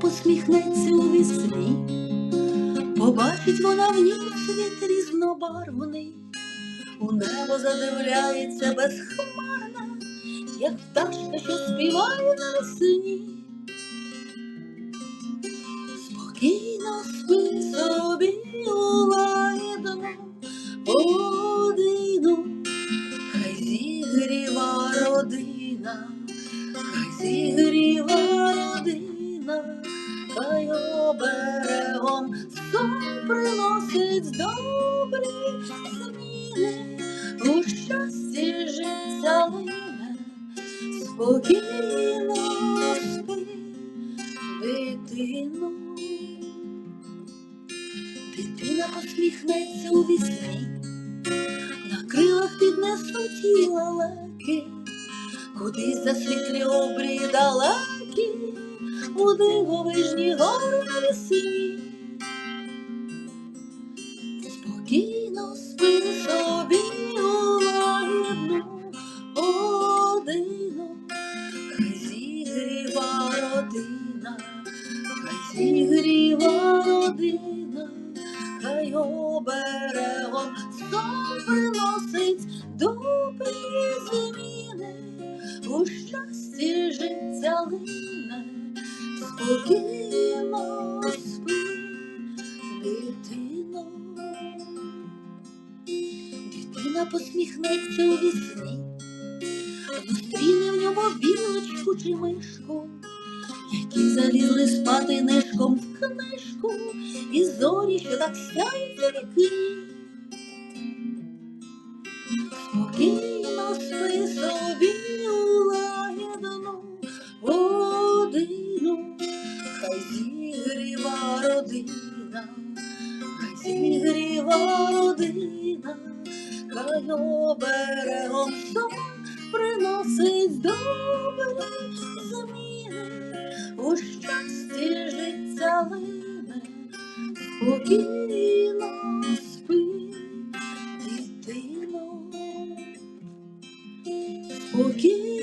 Посміхнеться у вісні, побачить вона в ній світ різнобарвний, у небо задивляється безхмарна, як пташка, що співає на весні. Спокійно спи собі лагідно годину, хай зігріва родина, хай зігріва добрі зміни, у щасті життя лине, спокійно спи, дитино. Дитина посміхнеться у вісні, на крилах піднесуть її лелеки, кудись за світлі обрії далекі, у дивовижні гори на вісні. Спокійно спи собі лагідну годину, хай зігріва родина, хай зігріва родина, хай оберегом сон приносить добрі зміни, у щасті життя лине, спокійно Дитина посміхнеться у вісні, зустріне в ньому білочку чи мишку, які залізли спати нишком в книжку, і зорі, що так сяють у вікні. Спокійно спи собі у лагідну хай зігріва родина, хай зігріва родина, Нехай оберегом сон приносить добре зміни у щасті життя лине, спокійно спи, дитино, спокійно.